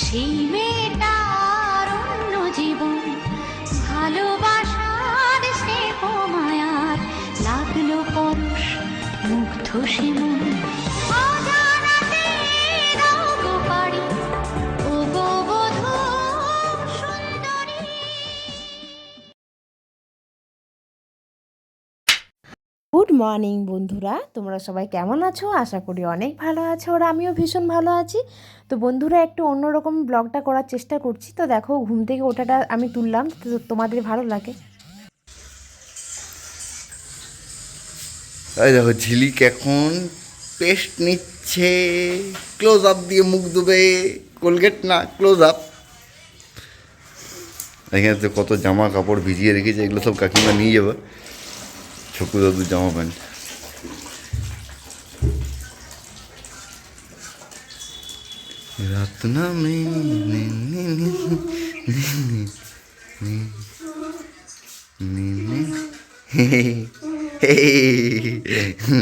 সেই মেয়েটার অন্য জীবন। ভালোবাসার সে মায়ার লাগল পরশ মুগ্ধ সে অজানাতে মর্নিং বন্ধুরা। তোমরা সবাই কেমন আছো? আশা করি অনেক ভালো আছো আর আমিও ভীষণ ভালো আছি। তো বন্ধুরা, একটু অন্যরকম ব্লগটা করার চেষ্টা করছি। তো দেখো, ঘুম থেকে ওঠাটা আমি তুললাম। তো তোমাদের ভালো লাগে? দেখো, ঝিলিক এখন পেস্ট নিচ্ছে। ক্লোজ আপ দিয়ে মুখ ধুবে কোলগেট না ক্লোজ আপ এখানে তো কত জামা কাপড় ভিজিয়ে রেখেছে, এগুলো সব কাকিমা নিয়ে যাবে। ছোট্ট দাদুর জামা প্যান্ট রাত নামে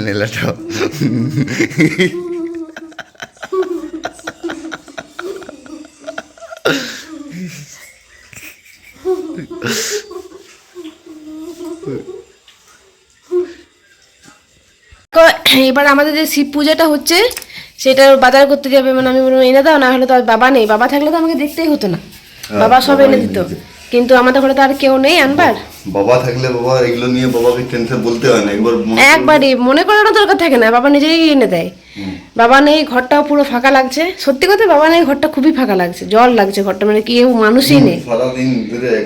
লেলাটা এবার আমাদের যে শিব পূজাটা হচ্ছে সেটা বাজার করতে যাবে মানে আমি বললাম এনে দাও না হলে তো আর বাবা নেই। বাবা থাকলে তো আমাকে দেখতেই হতো না। বাবা সব এনে দিত। কিন্তু আমাদের ঘরে তো আর কেউ নেই আনবার। বাবা থাকলে বাবা এগুলো নিয়ে বাবাকে টেনশন বলতে হয় না। একবার একবারই মনে করানো দরকার থাকে না। বাবা নিজেই এনে দেয়। বাবা নেই ঘরটাও পুরো ফাঁকা লাগছে। সত্যি কথা বাবা নেই ঘরটা খুবই ফাঁকা লাগছে। জল লাগছে ঘরটা মানে কেউ মানুষই নেই।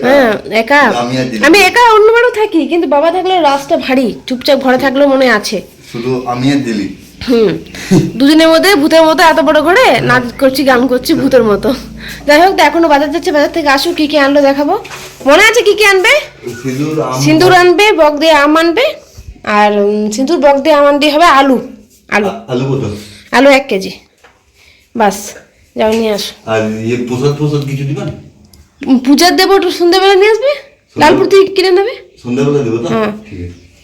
হ্যাঁ একা। আমি আমি একা অন্যবারও থাকি কিন্তু বাবা থাকলে রাস্তা ভারী। চুপচাপ ঘরে থাকলেও মনে আছে। শুধু আমি আর দিলি। হুম। দুজনের মধ্যে ভূতের মতো এত বড় ঘরে নাচ করছি গান করছি ভূতের মতো। যাই হোক এখনও বাজার যাচ্ছে বাজার থেকে আসুক কি কি আনলো দেখাবো। মনে আছে কি কি আনবে? সিঁদুর আনবে বক দিয়ে আম আনবে আর সিঁদুর বক দিয়ে আম আনতে হবে আলু। আলু। আলু কত আলু এক কেজি। বাস যাও নিয়ে আসো। আর ইয়ে প্রসাদ প্রসাদ কিছু দিবা? পূজার দেবো একটু সন্ধ্যেবেলা নিয়ে আসবে? লালপুর থেকে কিনে নেবে? সন্ধ্যাবেলা দেবো হ্যাঁ।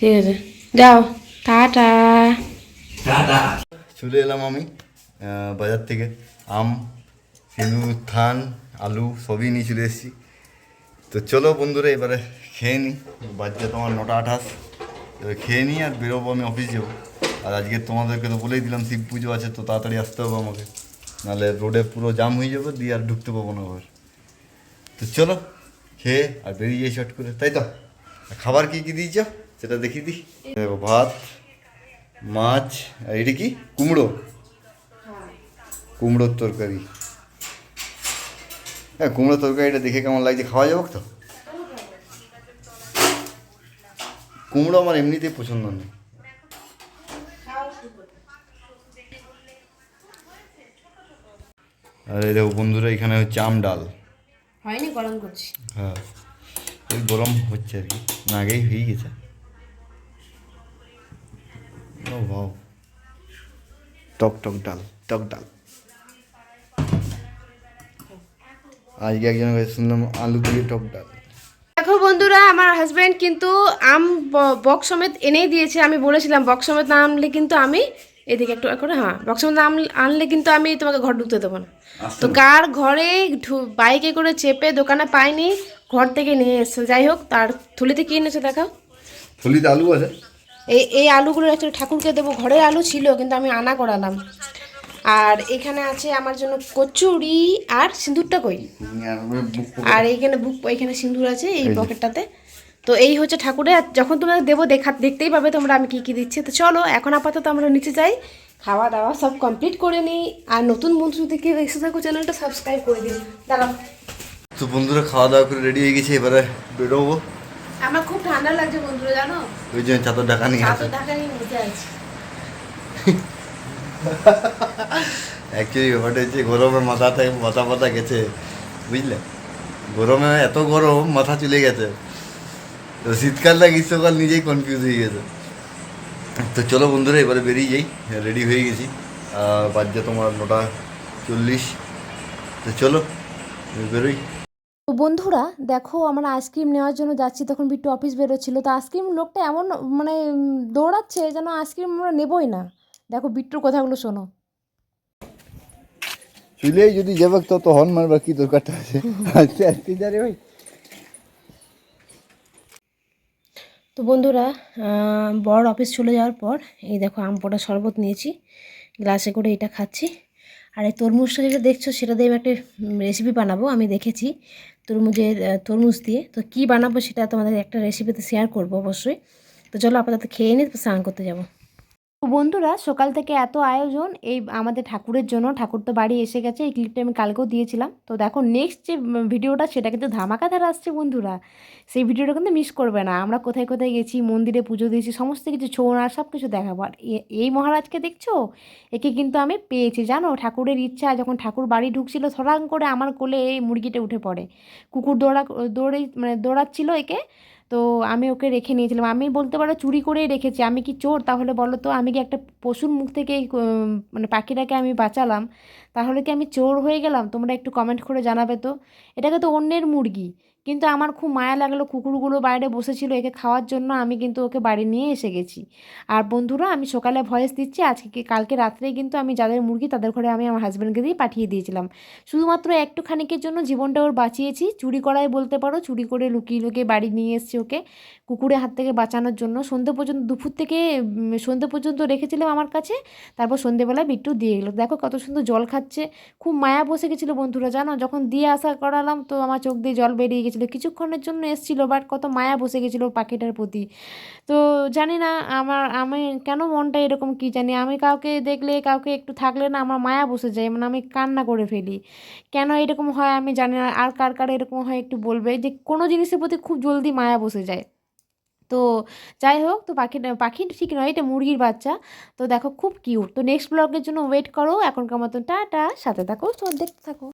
ঠিক আছে। যাও। টাটা। চলে এলাম আমি বাজার থেকে। আম সিঁদুর থান আলু সবই নিয়ে চলে এসেছি। তো চলো বন্ধুরা এবারে খেয়ে নিই। বাচ্চা তোমার নটা আঠাশ। এবার খেয়ে নিই আর বেরোবো আমি অফিস যাব আর আজকে তোমাদেরকে তো বলেই দিলাম শিব পুজো আছে তো তাড়াতাড়ি আসতে হবে আমাকে। নাহলে রোডে পুরো জাম হয়ে যাবে দিয়ে আর ঢুকতে পাবো না আবার। তো চলো খেয়ে আর বেরিয়ে যাই শর্ট করে। তাই তো? খাবার কী কী দিয়েছ? সেটা দেখিয়ে দিই দেখো ভাত মাছ আর এটা কি? কুমড়ো। কুমড়োর তরকারি। হ্যাঁ কুমড়োর তরকারিটা দেখে কেমন লাগছে? খাওয়া যাবে তো? কুমড়ো আমার এমনিতেই পছন্দ নেই আর এই দেখো বন্ধুরা এখানে হচ্ছে আম ডাল। হয়নি গরম করছি। হ্যাঁ গরম হচ্ছে আর কি। না আগেই হয়ে গেছে। ও বাও টক টক ডাল টক ডাল আজকে একজন শুনলাম আলু দিয়ে টক ডাল দেখো বন্ধুরা আমার হাজব্যান্ড কিন্তু আম বক্স সমেত এনেই দিয়েছে। আমি বলেছিলাম বক্স সমেত না আনলে কিন্তু আমি এদিকে একটু করে হ্যাঁ বক্স সমেত না আম- আনলে কিন্তু আমি তোমাকে ঘর ঢুকতে দেবো না। তো কার ঘরে বাইকে করে চেপে দোকানে পাইনি ঘর থেকে নিয়ে এসছে। যাই হোক তার থলিতে কি এনেছে দেখাও। থলিতে আলু আছে? এই এই আলুগুলো একটু ঠাকুরকে দেবো। ঘরের আলু ছিল কিন্তু আমি আনা করালাম। আর এখানে আছে আমার জন্য কচুরি আর সিঁদুরটা কই? আর এইখানে বুক এখানে সিঁদুর আছে এই পকেটটাতে। তো এই হচ্ছে ঠাকুরের আর যখন তোমরা দেবো দেখা দেখতেই পাবে তোমরা আমি কি কি দিচ্ছি। তো চলো এখন আপাতত আমরা নিচে যাই। খাওয়া দাওয়া সব কমপ্লিট করে নিই। আর নতুন বন্ধু থেকে এসে থাকো চ্যানেলটা সাবস্ক্রাইব করে দিন দাঁড়াও। তো বন্ধুরা খাওয়া দাওয়া করে রেডি হয়ে গেছে এবারে বেরোবো। আমার খুব ঠান্ডা লাগছে বন্ধুরা জানো? ওই জন্য চাদর ঢাকা নিয়ে চাদর ঢাকা নিয়ে মজা আছে। অ্যাকচুয়ালি ব্যাপারটা হচ্ছে গরমে মাথা থেকে মাথা মাথা গেছে বুঝলে? গরমে এত গরম মাথা চলে গেছে। তো শীতকালটা গ্রীষ্মকাল নিজেই কনফিউজ হয়ে গেছে। তো চলো বন্ধুরা এবারে বেরিয়ে যাই। রেডি হয়ে গেছি। আর বাজছে তোমার নটা চল্লিশ। তো চলো বেরোই। তো বন্ধুরা দেখো আমরা আইসক্রিম নেওয়ার জন্য যাচ্ছি তখন বিট্টু অফিস বেরোচ্ছিল। তো আইসক্রিম লোকটা এমন মানে দৌড়াচ্ছে যেন আইসক্রিম আমরা নেবই না। দেখো বিট্টুর কথাগুলো শোনো। চুলেই যদি যাবে তো তো হর্ন মারবার কি দরকারটা আছে? যা রে ভাই তো বন্ধুরা বড় অফিস চলে যাওয়ার পর এই দেখো আম পোড়া শরবত নিয়েছি গ্লাসে করে এটা খাচ্ছি। আর এই তরমুজটা যেটা দেখছ, সেটা দিয়ে একটা রেসিপি বানাবো, আমি দেখেছি তরমুজে তরমুজ দিয়ে। তো কি বানাবো সেটা তোমাদের একটা রেসিপিতে শেয়ার করব অবশ্যই। তো চলো আপাতত খেয়ে নিই স্নান করতে যাব। তো বন্ধুরা, সকাল থেকে এত আয়োজন, এই আমাদের ঠাকুরের জন্য, ঠাকুর তো বাড়ি এসে গেছে, এই ক্লিপটা আমি কালকেও দিয়েছিলাম। তো দেখো নেক্সট যে ভিডিওটা সেটা কিন্তু ধামাকাধার আসছে বন্ধুরা। সেই ভিডিওটা কিন্তু মিস করবে না। আমরা কোথায় কোথায় গেছি, মন্দিরে পুজো দিয়েছি, সমস্ত কিছু, ছৌ আর সব কিছু দেখাবো। আর এই মহারাজকে দেখছ? একে কিন্তু আমি পেয়েছি, জানো? ঠাকুরের ইচ্ছা, যখন ঠাকুর বাড়ি ঢুকছিল থরাং করে আমার কোলে এই মুরগিটা উঠে পড়ে। কুকুর দৌড়া দৌড়ে মানে দৌড়াচ্ছিল একে। তো আমি ওকে রেখে নিয়েছিলাম। আমি বলতে পারো চুরি করেই রেখেছি। আমি কি চোর? তাহলে বলো তো, আমি কি একটা পশুর মুখ থেকে মানে পাখিটাকে আমি বাঁচালাম? তাহলে কি আমি চোর হয়ে গেলাম? তোমরা একটু কমেন্ট করে জানাবে তো। এটাকে তো অন্যের মুরগি। কিন্তু আমার খুব মায়া লাগল কুকুরগুলো বাইরে বসেছিল একে খাওয়ার জন্য আমি কিন্তু ওকে বাড়ি নিয়ে এসে গেছি। আর বন্ধুরা আমি সকালে ভয়েস দিচ্ছি আজকে কালকে রাত্রেই কিন্তু আমি যাদের মুরগি তাদের ঘরে আমি আমার হাজব্যান্ডকে দিয়ে পাঠিয়ে দিয়েছিলাম। শুধুমাত্র একটু খানিকের জন্য জীবনটা ওর বাঁচিয়েছি চুরি করাই বলতে পারো চুরি করে লুকিয়ে লুকিয়ে বাড়ি নিয়ে এসেছি ওকে কুকুরের হাত থেকে বাঁচানোর জন্য। সন্ধে পর্যন্ত দুপুর থেকে উম, সন্ধে পর্যন্ত রেখেছিলাম আমার কাছে তারপর সন্ধেবেলা বিট্টু দিয়ে গেলো। দেখো কত সুন্দর জল খাচ্ছে খুব মায়া বসে গেছিল বন্ধুরা জানো? যখন দিয়ে আসা করালাম তো আমার চোখ দিয়ে জল বেরিয়ে গেছিল। কিছুক্ষণের জন্য এসেছিল বাট কত মায়া বসে গেছিল পাখিটার প্রতি। তো জানি না আমার, আমি কেন মনটা এরকম কি জানি, আমি কাউকে দেখলে, কাউকে একটু থাকলে না আমার মায়া বসে যায় মানে আমি কান্না করে ফেলি। কেন এরকম হয় আমি জানি না, আর কার কার এরকম হয় একটু বলবে, যে কোনো জিনিসের প্রতি খুব জলদি মায়া বসে যায়। তো যাই হোক, তো পাখিটা পাখি ঠিক নয়, এটা মুরগির বাচ্চা। তো দেখো খুব কিউট তো নেক্সট ব্লগের জন্য ওয়েট করো, এখনকার মতন টাটা, সাথে থাকো দেখতে থাকো।